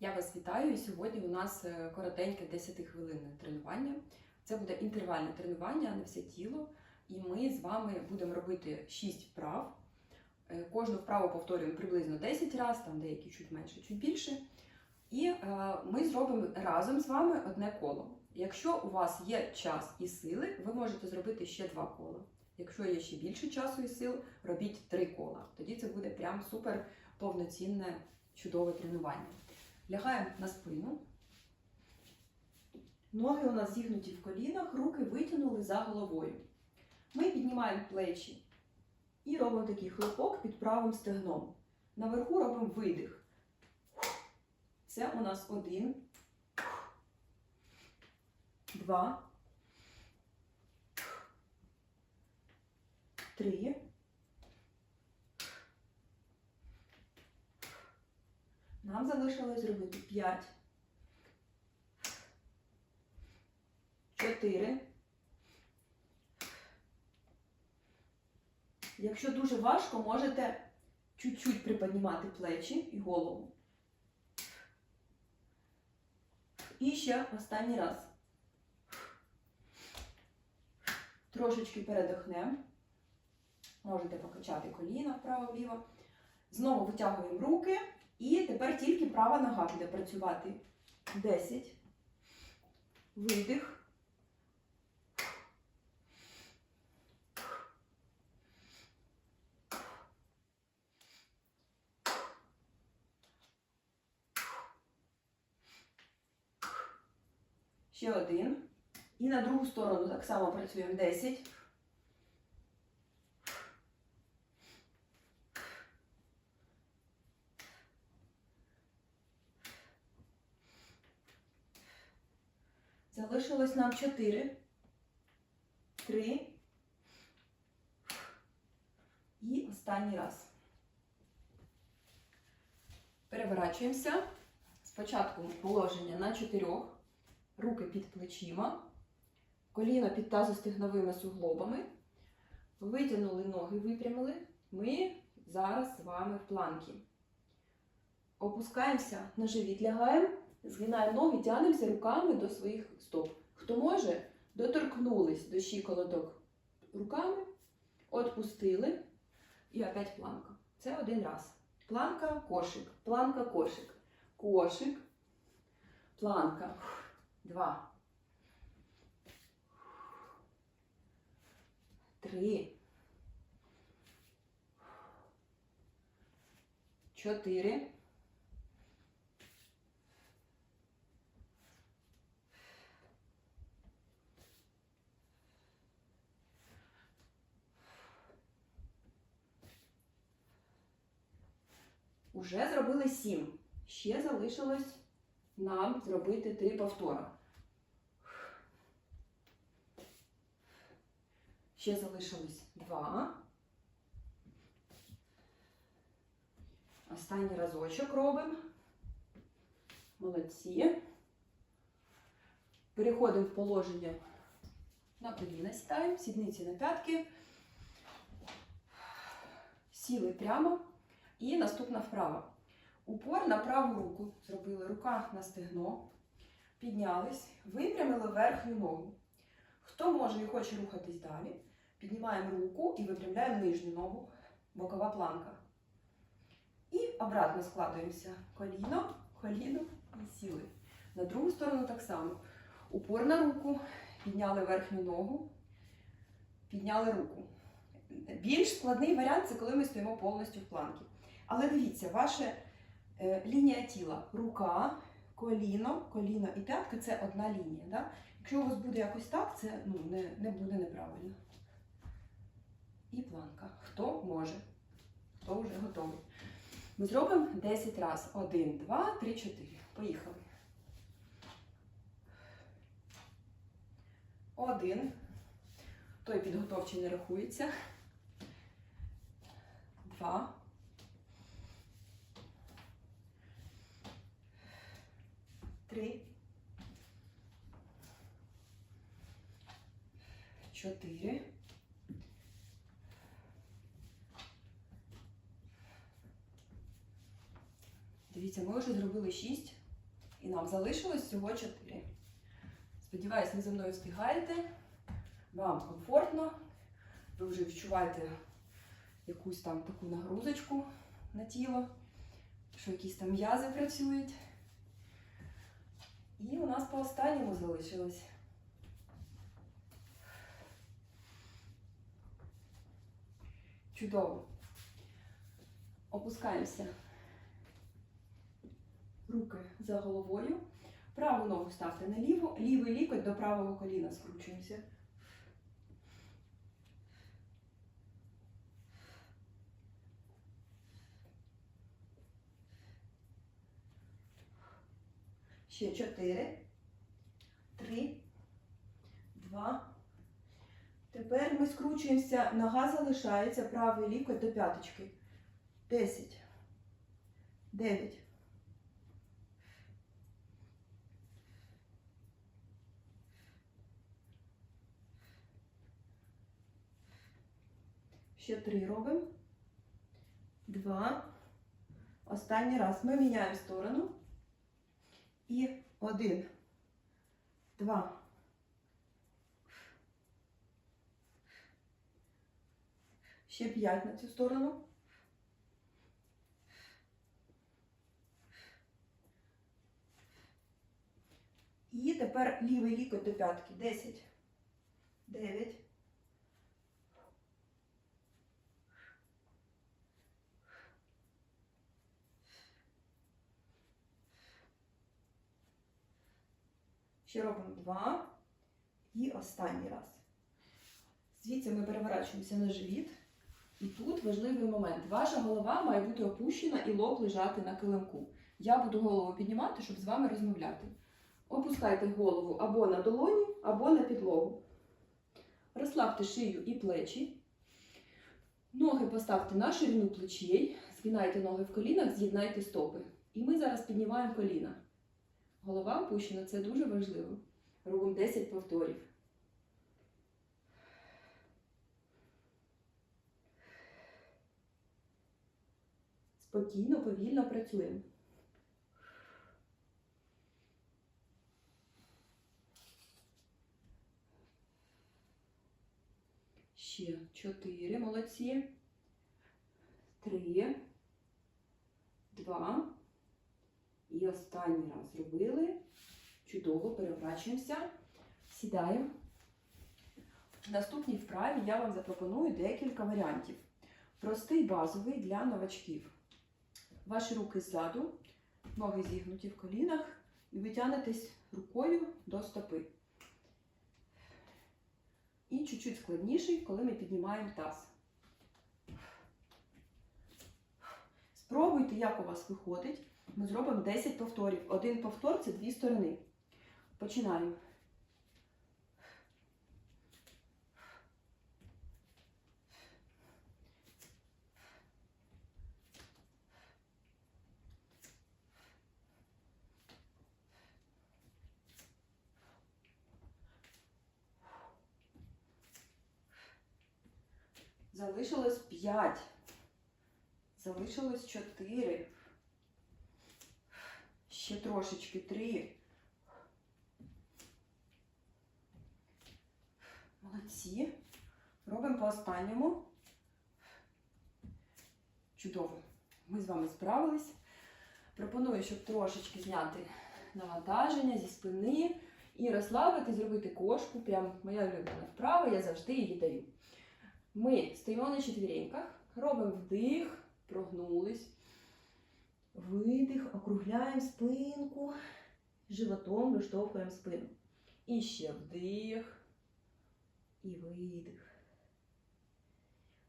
Я вас вітаю. І сьогодні у нас е, коротеньке 10-хвилинне тренування. Це буде інтервальне тренування на все тіло. І ми з вами будемо робити 6 вправ. Е, Кожну вправу повторюємо приблизно 10 разів, там деякі чуть менше, чуть більше. І е, ми зробимо разом з вами одне коло. Якщо у вас є час і сили, ви можете зробити ще два кола. Якщо є ще більше часу і сил, робіть три кола. Тоді це буде прям супер повноцінне, чудове тренування. Лягаємо на спину. Ноги у нас зігнуті в колінах, руки витягнули за головою. Ми піднімаємо плечі і робимо такий хлопок під правим стегном. Наверху робимо видих. Це у нас один, два, три. Нам залишилось зробити 5, 4. Якщо дуже важко, можете чуть-чуть приподнімати плечі і голову. І ще останній раз. Трошечки передохнемо. Можете покачати коліна вправо-вліво. Знову витягуємо руки. І тепер тільки права нога буде працювати. 10. Видих. Ще один. І на другу сторону так само працюємо 10. Залишилось нам 4, 3 і останній раз. Переворачуємося. Спочатку положення на чотирьох, руки під плечима, коліна під тазостегновими суглобами. Витягнули ноги, випрямили. Ми зараз з вами в планкі. Опускаємося на живіт, лягаємо. Згинаємо ноги, тягнемося руками до своїх стоп. Хто може, доторкнулись до щиколоток руками, отпустили і опять планка. Це один раз. Планка, кошик, планка, кошик, кошик, планка. Два. Три. Чотири. Уже зробили сім. Ще залишилось нам зробити три повтора. Ще залишилось два. Останній разочок робимо. Молодці. Переходимо в положення на коліна сідаємо, сідниці на п'ятки. Сіли прямо. І наступна вправа. Упор на праву руку. Зробили рука на стегно. Піднялись, випрямили верхню ногу. Хто може і хоче рухатись далі, піднімаємо руку і випрямляємо нижню ногу, бокова планка. І обратно складуємося. Коліно, коліно і сіли. На другу сторону так само. Упор на руку, підняли верхню ногу, підняли руку. Більш складний варіант це коли ми стоїмо повністю в планці. Але дивіться, ваша е, лінія тіла, рука, коліно, коліно і п'ятка це одна лінія. Да? Якщо у вас буде якось так, це ну, не, не буде неправильно. І планка. Хто може? Хто вже готовий? Ми зробимо 10 разів. 1, 2, 3, 4. Поїхали. Один. Той підготовчий не рахується. Два. Три. Чотири. Дивіться, ми вже зробили 6 І нам залишилось всього 4. Сподіваюсь, ви за мною встигаєте. Вам комфортно. Ви вже відчуваєте якусь там таку нагрузочку на тіло, що якісь там м'язи працюють. І у нас по останньому залишилось. Чудово. Опускаємося. Руки за головою. Праву ногу ставте на ліву, лівий лікоть до правого коліна скручуємося. Ще чотири, три, два. Тепер ми скручуємося, нога залишається, правий лікоть до п'яточки. Десять, дев'ять. Ще три робимо. Два. Останній раз ми міняємо сторону. І один, два. Ще п'ять на цю сторону. І тепер лівий лікоть до п'ятки. Десять, дев'ять. Ще робимо два. І останній раз. Звідси ми переворачуємося на живіт. І тут важливий момент. Ваша голова має бути опущена і лоб лежати на килимку. Я буду голову піднімати, щоб з вами розмовляти. Опускайте голову або на долоні, або на підлогу. Розслабте шию і плечі. Ноги поставте на ширину плечей, згинайте ноги в колінах, з'єднайте стопи. І ми зараз піднімаємо коліна. Голова опущена, це дуже важливо. Робимо 10 повторів. Спокійно, повільно працюємо. Ще чотири. Молодці. Три. Два. І останній раз зробили. Чудово, переворачуємося. Сідаємо. В наступній вправі я вам запропоную декілька варіантів. Простий базовий для новачків. Ваші руки ззаду, ноги зігнуті в колінах і ви тянетесь рукою до стопи. І чуть-чуть складніший, коли ми піднімаємо таз. Спробуйте, як у вас виходить. Ми зробимо 10 повторів. Один повтор це дві сторони. Починаємо. Залишилось 5. Залишилось 4. Ще трошечки 3. Молодці. Робимо по останньому. Чудово. Ми з вами справились. Пропоную, щоб трошечки зняти навантаження зі спини і розслабити, зробити кошку. Прям моя улюблена вправа, я завжди її даю. Ми стоїмо на четвіреньках, робимо вдих, прогнулись. Видих, округляємо спинку, животом виштовхуємо спину. І ще вдих і видих.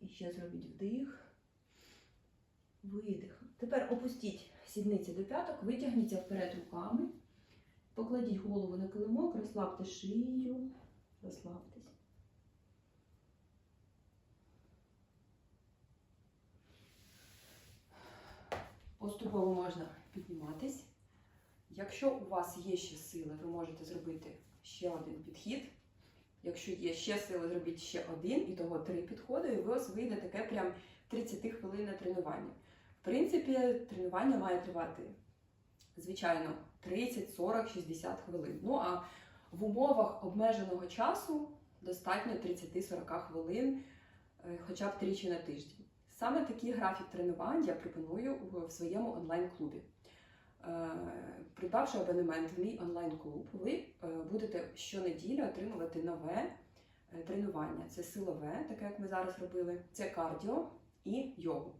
І ще зробіть вдих, видих. Тепер опустіть сідниці до п'яток, витягніться вперед руками, покладіть голову на килимок, розслабте шию, розслабтесь. Поступово можна підніматись. Якщо у вас є ще сили, ви можете зробити ще один підхід. Якщо є ще сили, зробіть ще один, і того три підходи, і у вас вийде таке прям 30 хвилинне тренування. В принципі, тренування має тривати звичайно, 30, 40, 60 хвилин. Ну а в умовах обмеженого часу достатньо 30-40 хвилин, е, хоча б тричі на тиждень. Саме такий графік тренувань я пропоную в- своєму онлайн-клубі. Е, Придбавши абонемент в мій онлайн-клуб, ви е, будете щонеділі отримувати нове е, тренування. Це силове, таке як ми зараз робили, це кардіо і йогу.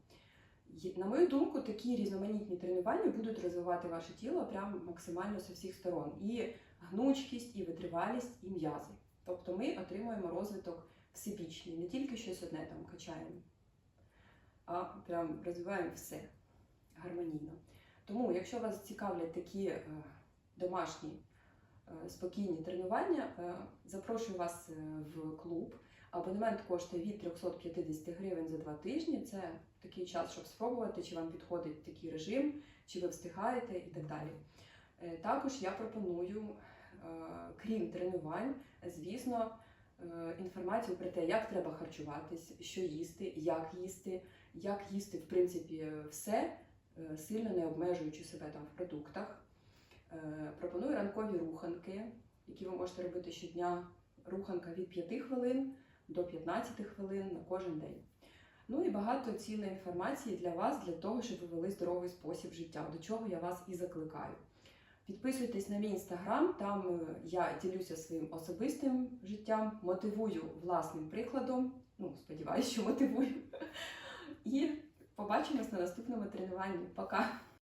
На мою думку, такі різноманітні тренування будуть розвивати ваше тіло прямо максимально з усіх сторон. І гнучкість, і витривалість, і м'язи. Тобто ми отримуємо розвиток всебічний, не тільки щось одне там качаємо, а прям розвиваємо все гармонійно. Тому, якщо вас цікавлять такі е, домашні е, спокійні тренування, е, запрошую вас в клуб. Абонемент коштує від 350 гривень за два тижні. Це такий час, щоб спробувати, чи вам підходить такий режим, чи ви встигаєте і так далі. Також я пропоную, крім тренувань, звісно, інформацію про те, як треба харчуватись, що їсти, як їсти, як їсти, в принципі, все, е, сильно не обмежуючи себе там в продуктах. Е, Пропоную ранкові руханки, які ви можете робити щодня. Руханка від 5 хвилин до 15 хвилин на кожен день. Ну і багато цінної інформації для вас, для того, щоб ви вели здоровий спосіб життя, до чого я вас і закликаю. Підписуйтесь на мій інстаграм, там е, я ділюся своїм особистим життям, мотивую власним прикладом. Ну, сподіваюся, що мотивую. І побачимось на наступному тренуванні. Пока!